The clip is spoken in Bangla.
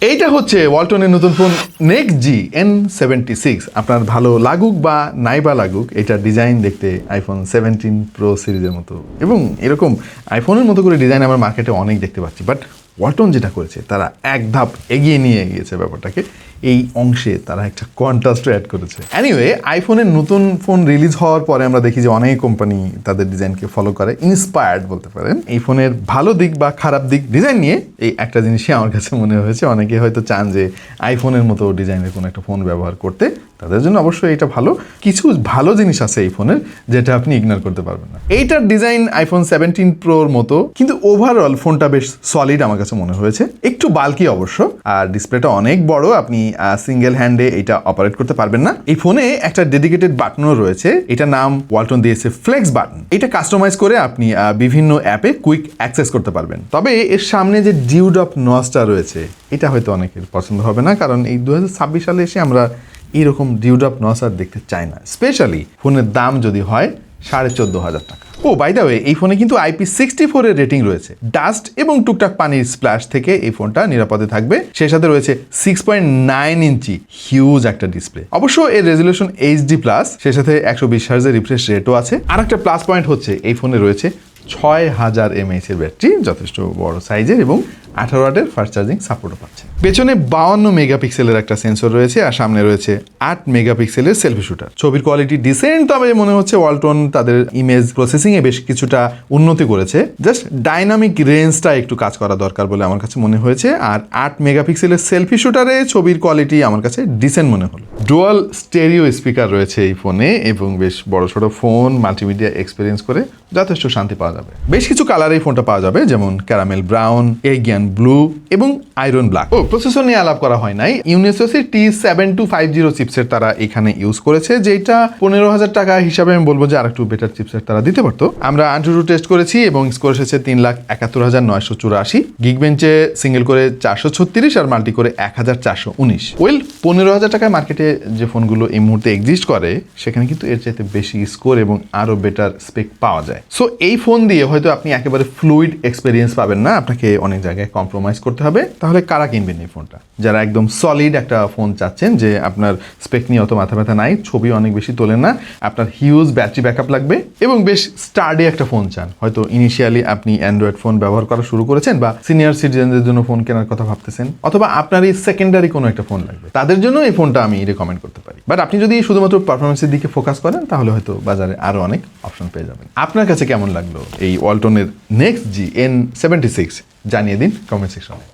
এইটা হচ্ছে ওয়ালটনের নতুন phone NexG N seventy six আপনার ভালো লাগুক বা নাই বা লাগুক, এটা ডিজাইন দেখতে আইফোন সেভেন্টিন প্রো সিরিজের মতো। এবং এরকম আইফোনের মতো করে ডিজাইন আমরা মার্কেটে অনেক দেখতে পাচ্ছি। বাট ওয়ালটন যেটা করেছে, তারা এক ধাপ এগিয়ে নিয়ে গিয়েছে ব্যাপারটাকে, এই অংশে তারা একটা কন্ট্রাস্টও অ্যাড করেছে। অ্যানিওয়ে আইফোনের নতুন ফোন রিলিজ হওয়ার পরে আমরা দেখি যে অনেক কোম্পানি তাদের ডিজাইনকে ফলো করে ইন্সপায়ার্ড বলতে পারেন। এই ফোনের ভালো দিক বা খারাপ দিক ডিজাইন নিয়ে এই একটা জিনিসই আমার কাছে মনে হয়েছে। অনেকে হয়তো চান যে আইফোনের মতো ডিজাইনের কোনো একটা ফোন ব্যবহার করতে, তাদের জন্য অবশ্যই এটা ভালো। কিছু ভালো জিনিস আছে এই ফোনের যেটা আপনি ইগনোর করতে পারবেন না। এইটার ডিজাইন আইফোন সেভেন্টিন প্রোর মতো, কিন্তু ওভারঅল ফোনটা বেশ সলিড আমার কাছে মনে হয়েছে। একটু বালকি অবশ্য, আর ডিসপ্লেটা অনেক বড়, আপনি সিঙ্গেল হ্যান্ডে এটা অপারেট করতে পারবেন না। এই ফোনে একটা ডেডিকেটেড বাটনও রয়েছে এটা নাম ওয়ালটন দিয়েছে ফ্লেক্স বাটন এটা কাস্টমাইজ করে আপনি বিভিন্ন অ্যাপে কুইক অ্যাক্সেস করতে পারবেন। তবে এর সামনে যে ডিউড অফ নসটা রয়েছে, এটা হয়তো অনেকের পছন্দ হবে না, কারণ এই দু হাজার ছাব্বিশ সালে এসে আমরা এইরকম ডিউড অফ নস আর দেখতে চাই না। স্পেশালি ফোনের দাম যদি হয় সাড়ে চোদ্দ হাজার টাকা। ও বাই এই ফোনে কিন্তু আইপি সিক্সটি ফোরের রেটিং রয়েছে। ডাস্ট এবং টুকটাক পানির স্প্ল্যাশ থেকে এই ফোনটা নিরাপদে থাকবে। সেই সাথে রয়েছে six point nine inch huge একটা ডিসপ্লে অবশ্য এর রেজলিউশন এইচডি প্লাস সেই সাথে একশো বিশ হার্জের রিফ্রেশ রেটও আছে। আর একটা প্লাস পয়েন্ট হচ্ছে, এই ফোনে রয়েছে ছয় হাজার এমএইচ এর ব্যাটারি যথেষ্ট বড় সাইজের এবং আঠারো ওয়াটের ফাস্ট চার্জিং সাপোর্টও পাচ্ছে। পেছনে বাউন্ন মেগাপিক্সেলের একটা সেন্সর রয়েছে আর সামনে রয়েছে আট মেগাপিক্সেলের সেলফি শুটার ছবির কোয়ালিটি ডিসেন্ট তবে মনে হচ্ছে ওয়ালটন তাদের ইমেজ প্রসেসিং এ বেশ কিছুটা উন্নতি করেছে। জাস্ট ডাইনামিক রেঞ্জটা একটু কাজ করা দরকার বলে আমার কাছে মনে হয়েছে। আর আট মেগাপিক্সেলের সেলফি শুটারে ছবির কোয়ালিটি আমার কাছে ডিসেন্ট মনে হলো। ডুয়াল স্টেরিও স্পিকার রয়েছে এই ফোনে এবং বেশ বড় ছোট ফোন মাল্টিমিডিয়া এক্সপিরিয়েন্স করে যথেষ্ট শান্তি পাওয়া যাবে। বেশ কিছু কালার এই ফোনটা পাওয়া যাবে, যেমন ক্যারামেল ব্রাউন এগিয়ান ব্লু এবং আয়রন ব্ল্যাক। ও প্রসেসর নিয়ে আলাপ করা হয় নাই। Unisoc T seven two five zero চিপসের তারা এখানে ইউজ করেছে, যেটা পনেরো হাজার টাকা হিসাবে আমি বলব যে আরেকটু বেটার চিপসের তারা দিতে পারতো। আমরা আন্টুটু টেস্ট করেছি এবং স্কোর এসেছে তিন লাখ একাত্তর হাজার নয়শো চুরাশি। গিগ বেঞ্চে সিঙ্গেল করে চারশো ছত্রিশ আর মাল্টি করে এক হাজার চারশো উনিশ। ওয়েল পনেরো হাজার টাকায় মার্কেটে যে ফোনগুলো এই মুহূর্তে এক্সিস্ট করে, সেখানে কিন্তু এর চাইতে বেশি স্কোর এবং আরও বেটার স্পেক পাওয়া যায়। সো এই ফোন দিয়ে হয়তো আপনি একেবারে ফ্লুইড এক্সপিরিয়েন্স পাবেন না, আপনাকে অনেক জায়গায় কম্প্রোমাইজ করতে হবে তাহলে কারা কিনবেন এই ফোনটা? যারা একদম সলিড একটা ফোন চাচ্ছেন যে আপনার স্পেক নিয়ে অত মাথা ব্যথা নাই, ছবি অনেক বেশি তোলেন না, আপনার হিউজ ব্যাটারি ব্যাকআপ লাগবে এবং বেশ স্টার্ডি একটা ফোন চান। হয়তো ইনিশিয়ালি আপনি অ্যান্ড্রয়েড ফোন ব্যবহার করা শুরু করেছেন বা সিনিয়র সিটিজেনদের জন্য ফোন কেনার কথা ভাবতেছেন, অথবা আপনার এই সেকেন্ডারি কোনো একটা ফোন লাগবে। তাদের জন্য এই ফোনটা আমি রেকমেন্ড করতে পারি। বাট আপনি যদি শুধুমাত্র পারফরমেন্সের দিকে ফোকাস করেন, তাহলে হয়তো বাজারে আরও অনেক অপশন পেয়ে যাবেন। আপনার কাছে কেমন লাগল এই ওয়ালটনের next G N seventy six জানিয়ে দিন কমেন্ট সেকশনে